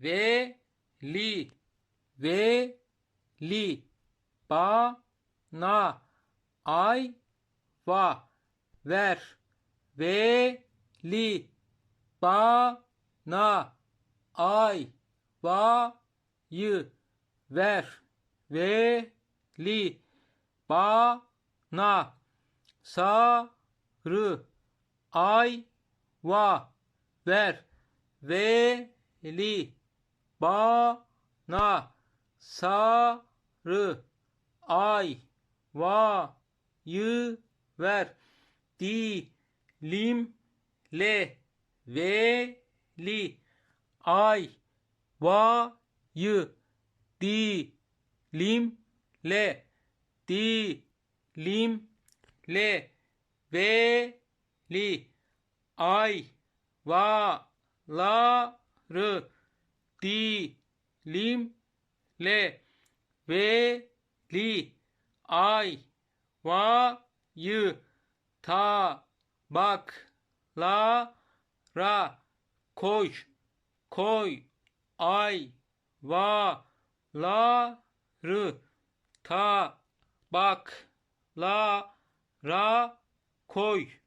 Ve li. Ve li. Ba na. Ay va. Ver. Ve li. Ba na. Ay va. Yı. Ver. Ve li. Ba na. Sarı ay va. Ver. Ve li ba na sarı ay va yı ver. Di lim le ve li ay va yı di lim le di lim le ve li ay va la rı di, lim, le, ve, li, ay, va, yı, ta, bak, la, ra, koş, koy, ay, va, la, rı, ta, bak, la, ra, koy.